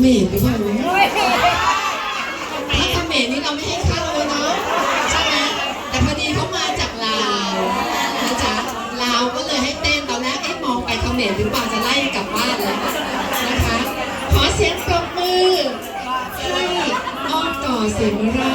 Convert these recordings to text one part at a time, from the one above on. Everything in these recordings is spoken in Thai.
เมย์ไปยังถ้าเมย์นี่เราไม่ให้เข้าเลยเนาะใช่ไหมแต่พอดีเขามาจากลาวนะจ๊ะลาวก็เลยให้เต้นตอนแรกเอ๊ะมองไปเขมรหรือเปล่าจะไล่กลับบ้านแล้วนะคะขอเสียงปรบมือให้อ้อมก่อเสมรา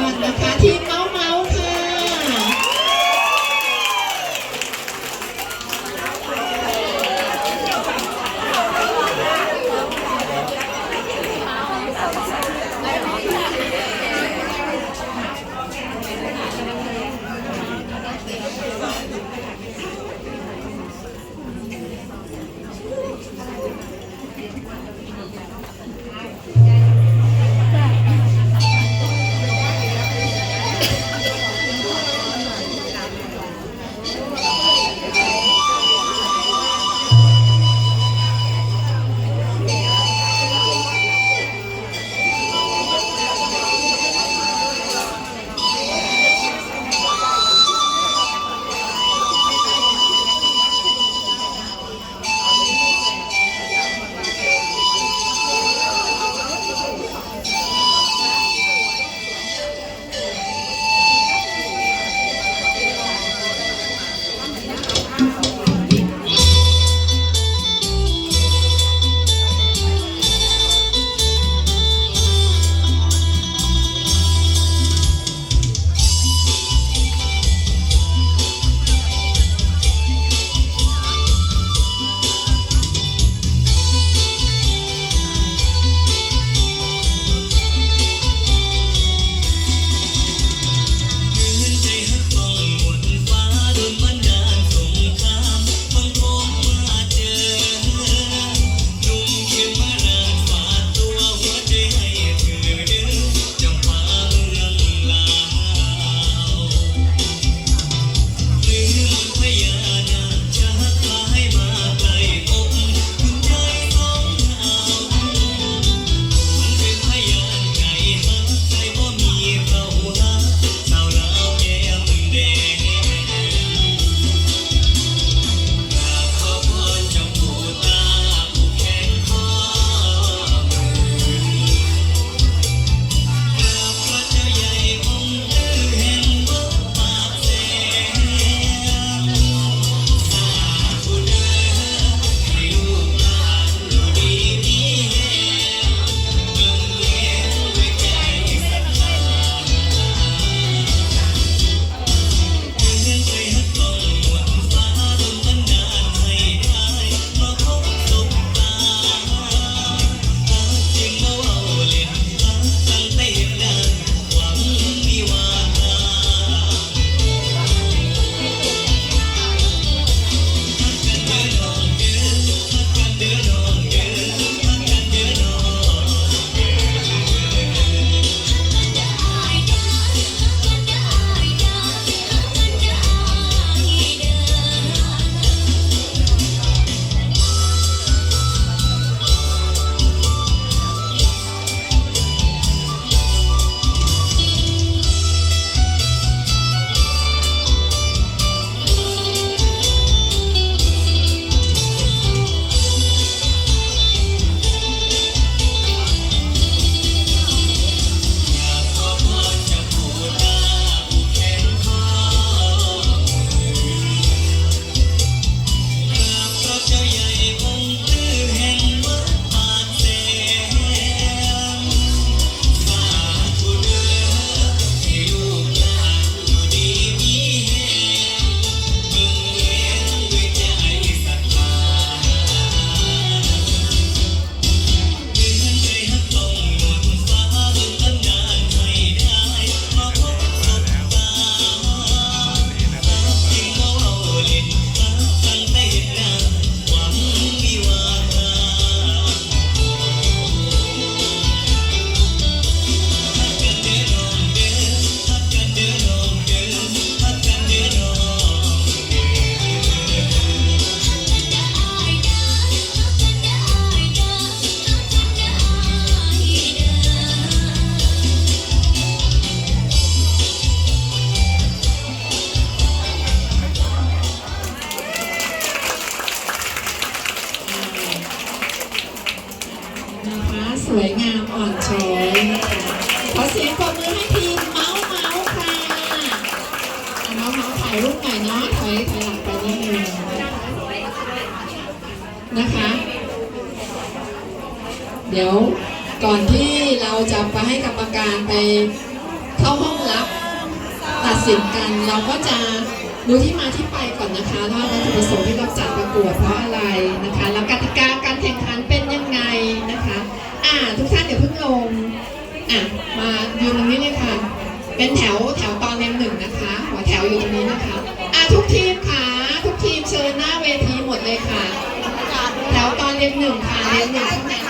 เดี๋ยวก่อนที่เราจะไปให้กรรมการไปเข้าห้องรับตัดสินกัน เราก็จะดูที่มาที่ไปก่อนนะคะว่าวัตถุประสงค์ที่เราจัดประกวดเพราะอะไรนะคะแล้วกติกาการแข่งขันเป็นยังไงนะคะ อ่าทุกท่านเดี๋ยวเพิ่งลงอะมายืนตรงนี้เลยค่ะ เป็นแถวแถวตอนเรียงหนึ่งนะคะ หัวแถวอยู่ตรงนี้นะคะอะทุกทีมค่ะทุกทีมเชิญหน้าเวทีหมดเลยค่ะแถวตอนเรียงหนึ่งค่ะเรียงหนึ่งเท่านั้นนะคะเรียงหนึ่งเท่านั้น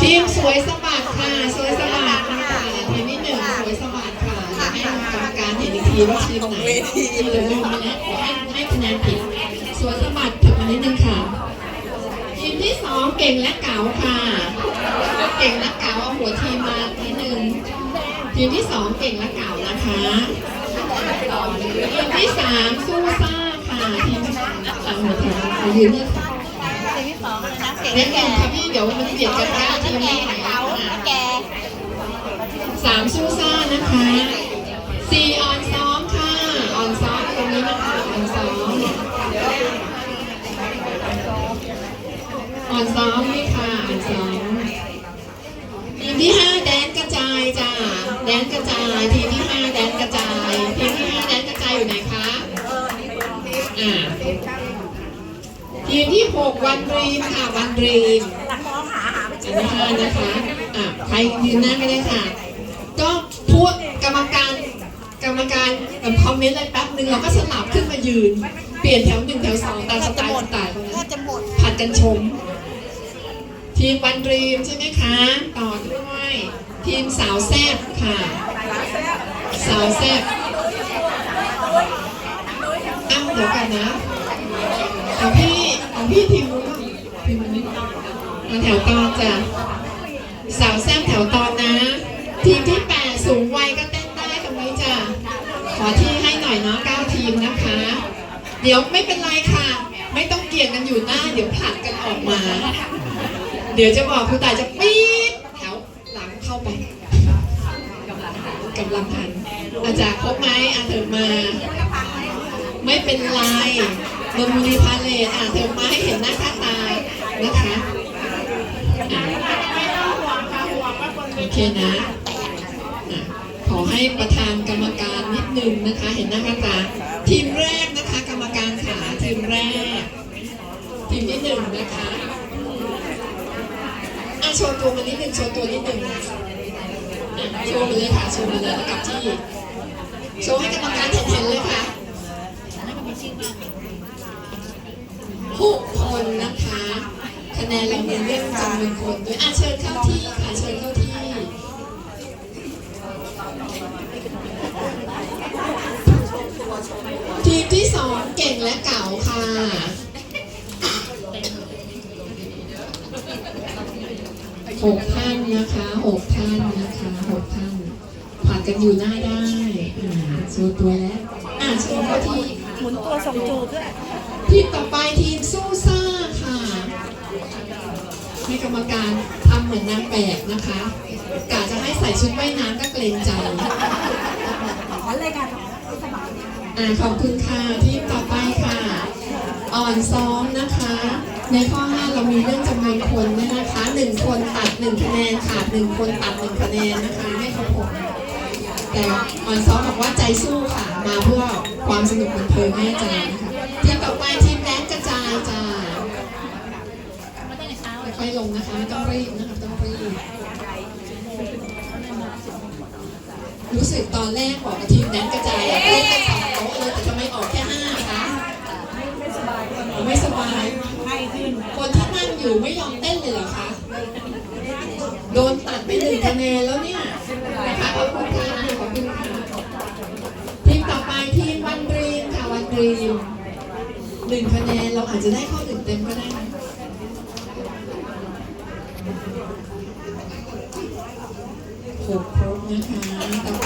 ทีมสวยสะบัดค่ะ สวยสะบัดค่ะทีมที่หนึ่งสวยสะบัดค่ะให้กรรมการเห็นอีกทีว่าทีมไหนทีมเหลือลืมไปแล้วเดี๋ยวให้ให้คะแนนผิด สวยสะบัดถึงมานิดนึงค่ะ ทีมที่สองเก่งและเก๋าค่ะ เก่งและเก๋าเอาหัวทีมมาทีหนึ่งทีมที่สองเก่งและเก๋านะคะ ทีมที่สามสู้ซ่าค่ะทีมที่สามหลังหัวแถวมายืนเนี่ยค่ะทีมที่สองเลยนะเก่งเรียกแก่กันค่ะพี่เดี๋ยวมันเบียดกันได้ทีมแก่นี้ไหนเก๋าแกสามซูซ่านะคะสี่ออนซ้อมค่ะออนซ้อมตรงนี้นะคะออนซ้อมออนซ้อมนี่ค่ะออนซ้อมทีมที่ห้าแดนกระจายจ้าแดนกระจายทีมที่ห้าแดนกระจาย ทีมที่ห้าแดนกระจายอยู่ไหนคะอ่าทีมที่หกวันรีมค่ะวันรีมอันนี้ห้านะคะอะใครยืนหน้าไม่ได้ค่ะ ก็พูดกรรมการกรรมการคอมเมนต์อะไรแป๊บหนึ่งเราก็สลับขึ้นมายืน เปลี่ยนแถวหนึ่งแถวสองตามสไตล์สไตล์คนแทนั้บนจะหมดผัดกันชม ทีมวันดรีมใช่ไหมคะ ต่อด้วยทีมสาวแซ่บค่ะ สาวแซ่บ เดี๋ยวกันนะของพี่ของพี่ทีมนู้นบ้าทีมนี้มาแถวตอนจ้ะสาวแซมแถวตอนนะ ทีมที่8สูงวัยก็เต้นได้ตรงนี้จ้ะขอที่ให้หน่อยเนาะ9ทีมนะคะ เดี๋ยวไม่เป็นไรค่ะ ไม่ต้องเกี่ยงกันอยู่หน้า เดี๋ยวผลัดกันออกมา เดี๋ยวจะบอกคุณตายจะปี๊ดแถวหลังเข้าไปกำลังหันอาจารย์ครบไหมอาเถิดมา ไม่เป็นไรนนบุรีพาเลทอะเถิดมาให้เห็นหน้าค่าตานะคะอะโอเคนะอะขอให้ประธานกรรมการนิดนึงนะคะ เห็นหน้าค่าตา ทีมแรกนะคะ กรรมการขาทีมแรก ทีมที่หนึ่งนะคะอะโชว์ตัวมานิดนึงโชว์ตัวนิดนึงอะโชว์มาเลยค่ะโชว์มาเลยกลับที่โชว์ให้กรรมการเห็นเห็นเลยค่ะ หกคนนะคะคะแนนเรามีเรื่องจำนวนคนด้วยอะเชิญเข้าที่ค่ะเชิญเข้าที่ทีมที่สองเก่งและเก่าค่ะหกท่านนะคะหกท่านนะคะหกท่านผัดกันอยู่หน้าได้อ่าโชว์ตัวแล้วอ่าโชว์เข้าที่ หมุนตัวทรงจูบด้วยทีมต่อไปทีมสู้ซ่าค่ะให้กรรมการทำเหมือนนางแบบนะคะกะจะให้ใส่ชุดว่ายน้ำก็เกรงใจขอเลยค่ะสมัครอ่าขอบคุณค่ะทีมต่อไปค่ะ อ่อนซ้อมนะคะ ในข้อ 5 เรามีเรื่องจำนวนคนด้วยนะคะหนึ่งคนตัดหนึ่งคะแนนขาดหนึ่งคนตัดหนึ่งคะแนนนะคะให้ครบหก แต่ออนซ้อมบอกว่าใจสู้ค่ะ มาเพื่อความสนุกบันเทิงให้อาจารย์นะคะทีมต่อไปทีมแดนกระจายจ้าค่อยๆลงนะคะไม่ต้องรีบนะคะต้องรีบรู้สึกตอนแรกบอกกับทีมแดนกระจายอะเล่นกันสองโต๊ะเลยแต่ทำไมออกแค่ห้าคะไม่สบายคนที่นั่งอยู่ไม่ยอมเต้นเลยเหรอคะโดนตัดไปหนึ่งคะแนนแล้วเนี่ยนะคะขอบคุณค่ะ รีมหนึ่งคะแนนเราอาจจะได้ข้ออื่นเต็มก็ได้นะหกครบนะคะ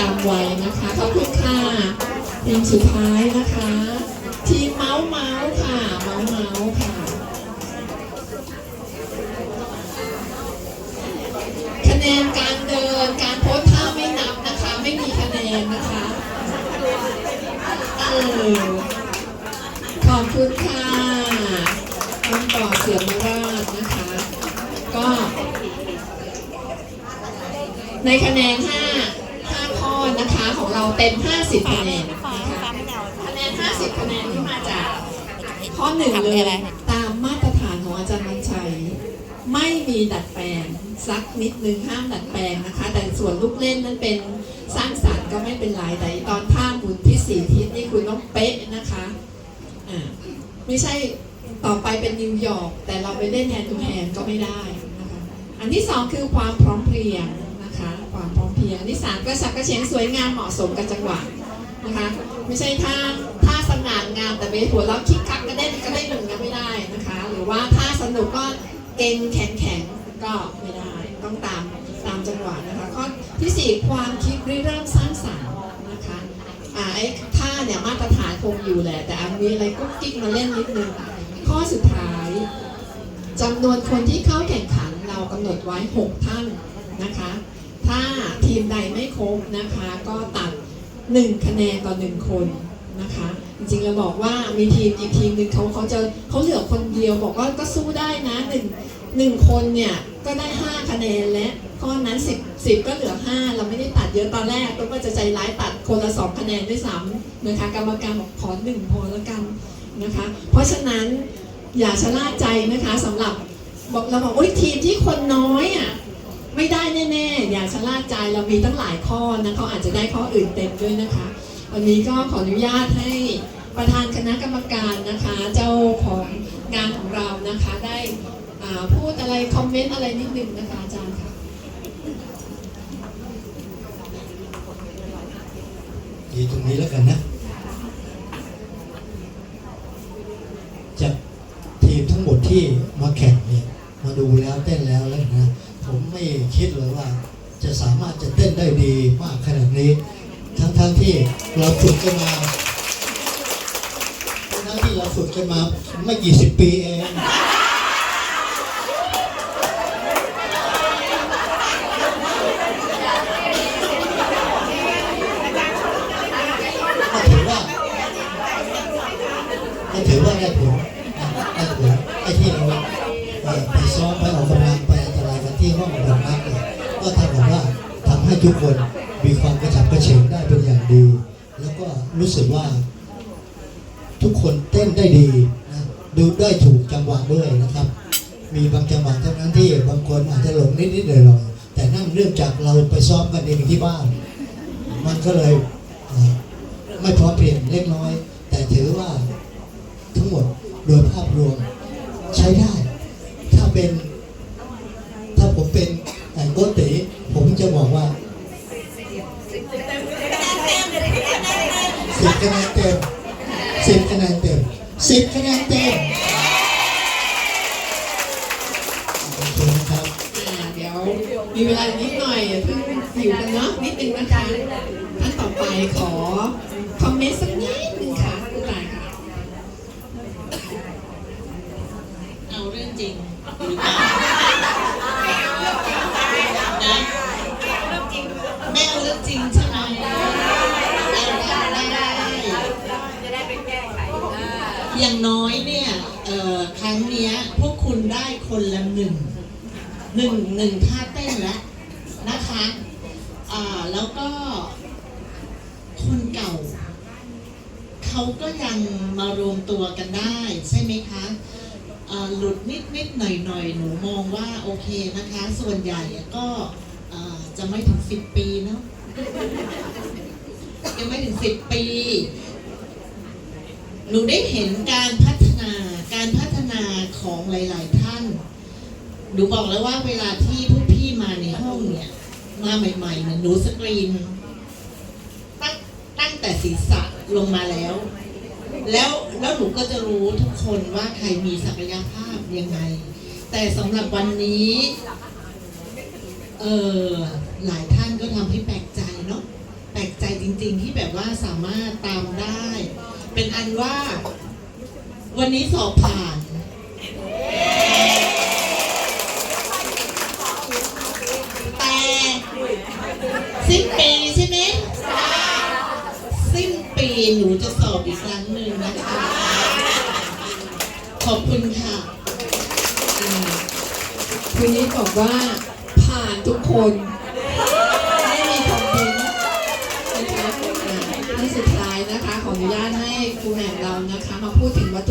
ตามวัยนะคะขอบคุณค่ะทีมสุดท้ายนะคะ เราเต็ม 50 คะแนนนะคะคะแนน 50 คะแนนที่มาจากข้อหนึ่งเลยตามมาตรฐานของอาจารย์นันชัย ไม่มีดัดแปลงสักนิดนึงห้ามดัดแปลงนะคะ แต่ส่วนลูกเล่นนั้นเป็นสร้างสรรค์ก็ไม่เป็นไรแต่ตอนท่าหมุนที่สี่ทิศนี่คุณต้องเป๊ะนะคะอ่าไม่ใช่ต่อไปเป็นนิวยอร์กแต่เราไปเล่นแฮนด์ทูแฮนด์ก็ไม่ได้นะคะอันที่สองคือความพร้อมเพรียงนะคะความพร้อมียงอันที่สามก็สักกระเฉงสวยงามเหมาะสมกับจังหวะนะคะไม่ใช่ท่าท่าสง่างามแต่ไปหัวเราะคิกคักกระเด้นกระเด้นหนึ่งก็ไม่ได้นะคะ หรือว่าท่าสนุกก็เก่งแข็งแข็งก็ไม่ได้ต้องตามตามจังหวะนะคะข้อที่สี่ความคิดริเริ่มสร้างสรรค์นะคะอ่าไอ้ท่าเนี่ยมาตรฐานคงอยู่แหละ แต่อันมีอะไรกุ๊กกิ๊กมาเล่นนิดนึงข้อสุดท้ายจำนวนคนที่เข้าแข่งขันเรากำหนดไว้ 6 ท่านนะคะ ถ้าทีมใดไม่ครบนะคะ ก็ตัด 1 คะแนนต่อ 1 คนนะคะ จริงๆเราบอกว่ามีทีมอีกทีมหนึ่งเขาเขาจะเขาเหลือคนเดียวบอกว่าก็สู้ได้นะหนึ่งหนึ่งคนเนี่ยก็ได้ 5 คะแนนและข้อนั้น 10 10 ก็เหลือ 5 เราไม่ได้ตัดเยอะตอนแรกตัวก็จะใจร้ายตัดคนละ 2 คะแนนด้วยซ้ำนะคะกรรมการบอกขอหนึ่งพอแล้วกันนะคะ เพราะฉะนั้นอย่าชะล่าใจนะคะสำหรับบอกเราบอกโอ้ยทีมที่คนน้อยอะ ไม่ได้แน่ๆอย่าชะล่าใจเรามีตั้งหลายข้อนะเขาอาจจะได้ข้ออื่นเต็มด้วยนะคะ วันนี้ก็ขออนุญาตให้ประธานคณะกรรมการนะคะ เจ้าของงานของเรานะคะได้พูดอะไรคอมเมนต์อะไรนิดนึงนะคะอาจารย์ค่ะดีตรงนี้แล้วกันนะจากทีมทั้งหมดที่มาแข่งเนี่ยมาดูแล้วเต้นแล้วแล้วนะ ผมไม่คิดเลยว่า จะสามารถจะเต้นได้ดีมากขนาดนี้ ทั้งๆทที่เราฝึกกันมาทั้งๆที่เราฝึกกันมาไม่กี่สิบปีเองถือว่าก็ถือว่าได้ผลได้ผลไอ้ที่เราเอ่อไปซ้อมไปออกกำ ทำให้ทุกคนมีความกระฉับกระเฉงได้เป็นอย่างดี แล้วก็รู้สึกว่า ทุกคนเต้นได้ดีนะดูได้ถูกจังหวะด้วยนะครับ มีบางจังหวะเท่านั้นที่บางคนอาจจะหลงนิดๆหน่อยๆแต่นั่นเนื่องจากเราไปซ้อมกันเองที่บ้าน มันก็เลยไม่พร้อมเพรียงเล็กน้อย แต่ถือว่าทั้งหมดโดยภาพรวมใช้ได้ ถ้าเป็น ถ้าผมเป็นไอ้โกติผมจะบอกว่าสิบคะแนน เต็มสิบคะแนนเต็มสิบคะแนนเต็มโอเคนะครับอ่าเดี๋ยวมีเวลานิดหน่อยอย่าเพิ่งหิวกันเนาะนิดนึงนะคะท่านต่อไปขอคอมเมนต์สักนิดนึงค่ะคุณตายค่ะ เอาเรื่องจริงหรือเปล่านะแม่เอาเรื่องจริงใช่ไหมได้ได้ได้ อย่างน้อยเนี่ยครั้งเนี้ยพวกคุณได้คนละหนึ่งหนึ่งหนึ่งท่าเต้นแล้วนะคะแล้วก็คนเก่า เขาก็ยังมารวมตัวกันได้ใช่ไหมคะหลุดนิดนิดหน่อยหน่อยหนูมองว่าโอเคนะคะ ส่วนใหญ่ก็จะไม่ถึงสิบปีเนาะยังไม่ถึงสิบปี หนูได้เห็นการพัฒนาการพัฒนาของหนูบอกแล้วว่าเวลาที่พวกพี่มาในห้องเนี่ย มาใหม่ๆเนี่ยหนูสกรีนตั้งตั้งแต่ศีรษะลงมาแล้ว แล้วแล้วหนูก็จะรู้ทุกคนว่าใครมีศักยภาพยังไง แต่สำหรับวันนี้เออหลายท่านก็ทำให้แปลกใจเนาะแปลกใจจริง ๆ ที่แบบว่าสามารถตามได้ เป็นอันว่า วันนี้สอบผ่าน แต่สิ้นปีใช่ไหมสิ้นปีหนูจะสอบอีกครั้งหนึ่งนะคะ ขอบคุณค่ะคุณนิดบอกว่าผ่านทุกคน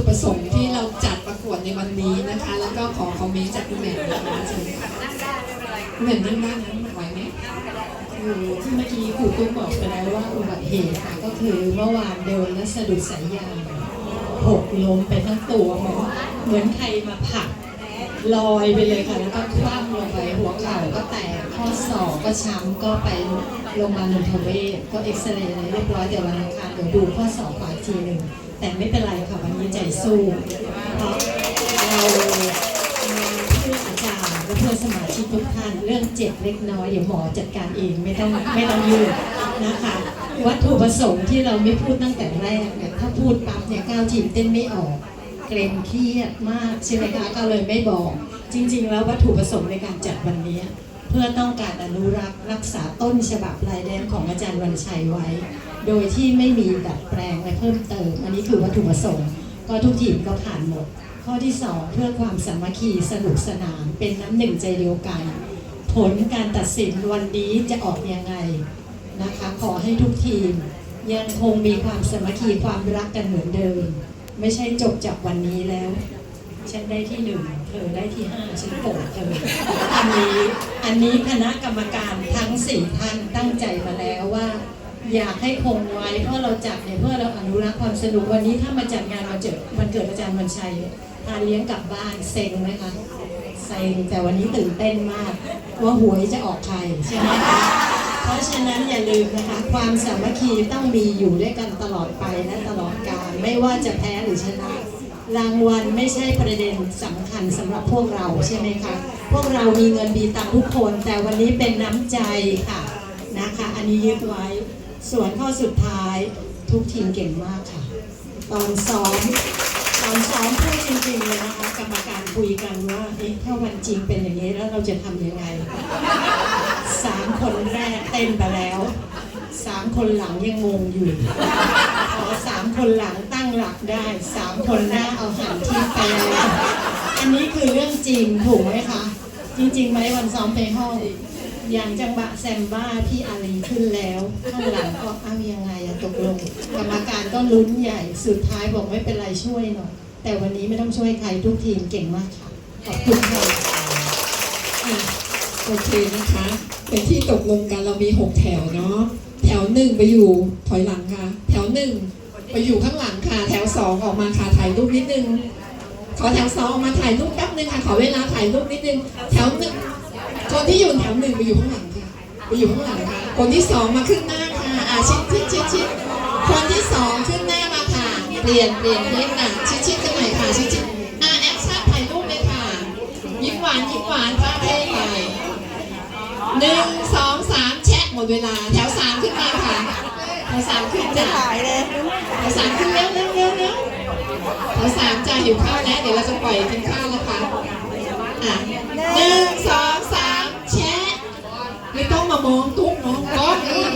ประสงค์ที่เราจัดประกวดในวันนี้นะคะ แล้วก็ขอคอมเมนต์จากครูแหม่มนะคะเชิญค่ะครูแหม่มนั่งได้นะไหวไหมคือที่เมื่อกี้ครูตุ้มบอกไปแล้วว่าอุบัติเหตุค่ะก็คือเมื่อวานเดินและสะดุดสายยางหกล้มไปทั้งตัวเหมือนเหมือนใครมาผลักลอยไปเลยค่ะแล้วก็คว่ำลงไปหัวเข่าก็แตกข้อศอกก็ช้ำก็ไปโรงพยาบาลนนทเวศก็เอ็กซเรย์อะไรเรียบร้อยเดี๋ยววันอังคารเดี๋ยวดูข้อศอกขวาทีหนึ่ง แต่ไม่เป็นไรค่ะวันนี้ใจสู้เพราะเรามาเพื่ออาจารย์และเพื่อสมาชิกทุกท่านเรื่องเจ็บเล็กน้อยเดี๋ยวหมอจัดการเองไม่ต้องไม่ต้องยืดนะคะวัตถุประสงค์ที่เราไม่พูดตั้งแต่แรกเนี่ยถ้าพูดปั๊บเนี่ยก้าวทีมเต้นไม่ออกเกรงเครียดมากใช่ไหมคะก็เลยไม่บอก จริง ๆ แล้ววัตถุประสงค์ในการจัดวันนี้ เพื่อต้องการอนุรักษ์รักษาต้นฉบับลายแดงของอาจารย์วันชัยไว้ โดยที่ไม่มีดัดแปลงและเพิ่มเติม อันนี้คือวัตถุประสงค์ก็ทุกทีมก็ผ่านหมด ข้อที่ 2 เพื่อความสามัคคีสนุกสนาน เป็นน้ำหนึ่งใจเดียวกัน ผลการตัดสินวันนี้จะออกยังไงนะคะขอให้ทุกทีมยังคงมีความสามัคคีความรักกันเหมือนเดิม ไม่ใช่จบจากวันนี้แล้วฉันได้ที่หนึ่งเธอได้ที่ห้าฉันโกรธเธออันนี้อันนี้คณะกรรมการทั้งสี่ท่านตั้งใจมาแล้วว่า อยากให้คงไว้ เพราะเราจัดเนี่ยเพื่อเราอนุรักษ์ความสนุกวันนี้ถ้ามาจัดงานมาเจอวันเกิดอาจารย์วันชัยทานเลี้ยงกลับบ้านเซ็งไหมคะเซ็งแต่วันนี้ตื่นเต้นมาก ว่าหวยจะออกใครใช่ไหมคะเพราะฉะนั้นอย่าลืมนะคะ ความสามัคคีต้องมีอยู่ด้วยกันตลอดไปและตลอดกาลไม่ว่าจะแพ้หรือชนะรางวัลไม่ใช่ประเด็นสำคัญสำหรับพวกเราใช่ไหมคะ พวกเรามีเงินมีตังทุกคน แต่วันนี้เป็นน้ำใจค่ะนะคะ อันนี้ยึดไว้ ส่วนข้อสุดท้ายทุกทีมเก่งมากค่ะ ตอนซ้อมตอนซ้อมพูดจริงๆเลยนะคะกรรมการคุยกันว่าเอ๊ะถ้าวันจริงเป็นอย่างนี้แล้วเราจะทำยังไงสามคนแรกเต้นไปแล้วสามคนหลังยังงงอยู่ขอสามคนหลังตั้งหลักได้สามคนหน้าเอาหันที่ไปแล้วอันนี้คือเรื่องจริงถูกไหมคะ จริงๆไหมวันซ้อมไปห้อง อย่างจังหวะแซมบ้าพี่อารีขึ้นแล้วข้างหลังก็เอายังไงอะตกลง กรรมการก็ลุ้นใหญ่สุดท้ายบอกไม่เป็นไรช่วยหน่อย แต่วันนี้ไม่ต้องช่วยใครทุกทีมเก่งมากค่ะ ขอบคุณค่ะอะโอเคนะคะเป็นที่ตกลงกันเรามีหกแถวเนาะแถวหนึ่งไปอยู่ถอยหลังค่ะ แถวหนึ่งไปอยู่ข้างหลังค่ะ แถวสองออกมาค่ะถ่ายรูปนิดนึง ขอแถวสองออกมาถ่ายรูปแป๊บนึงค่ะขอเวลาถ่ายรูปนิดนึงแถวหนึ่ง คนที่อยู่แถวหนึ่งไปอยู่ข้างหลังค่ะไปอยู่ข้างหลังค่ะคนที่สองมาขึ้นหน้าค่ะอ่าชิดชิดชิดชิดคนที่สองขึ้นหน้ามาค่ะเปลี่ยนเปลี่ยนทิศอะชิดชิดกันหน่อยค่ะชิดชิดอ่าแอคชั่นถ่ายรูปเลยค่ะยิ้มหวานยิ้มหวานท่าเท่ไปหนึ่งสองสามแชะหมดเวลา แถวสามขึ้นมาค่ะแถวสามขึ้นจ้ะแถวสามขึ้นเร็วเร็วเร็วเร็วแถวสามจะหิวข้าวแล้วเดี๋ยวเราจะปล่อยกินข้าวแล้วค่ะอะหนึ่งสองสามแชะ ไม่ต้องมามองตุ๊กมองก๊อกอืม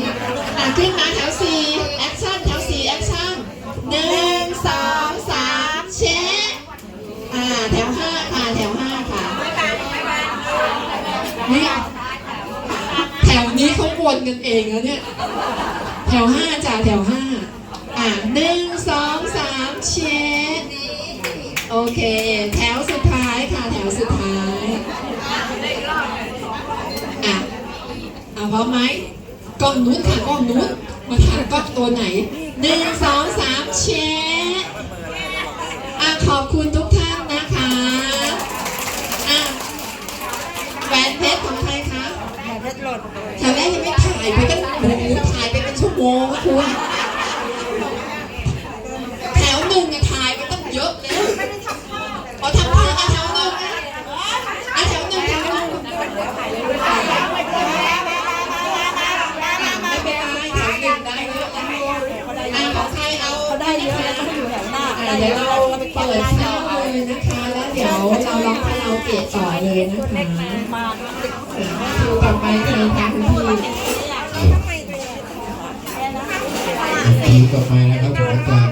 อะขึ้นมาแถวสี่แอคชั่นแถวสี่แอคชั่นหนึ่งสองสามแชะอ่าแถวห้าค่ะแถวห้าค่ะนี่แถวนี้เขาวนกันเองแล้วเนี่ย แถวห้าจ้ะแถวห้าอ่าหนึ่งสองสามเช็ดโอเคแถ พร้อมไหมกล้องนู้นค่ะกล้องนู้นมาถ่ายกล้องตัวไหนหนึ่งสองสามเชอ่ขอบคุณทุกท่านนะคะะแหวนเพชรของใครคะแหวนเพชรหล่นแถวแรกยังไม่ถ่ายไปตั้งหถ่ายไปเป็นชั่วโมงคุณ นะคะ แล้วเดี๋ยวเราลองคาราเกะต่อเลยนะคะคิวต่อไปใครทำที่คิวต่อไปนะครับอาจาร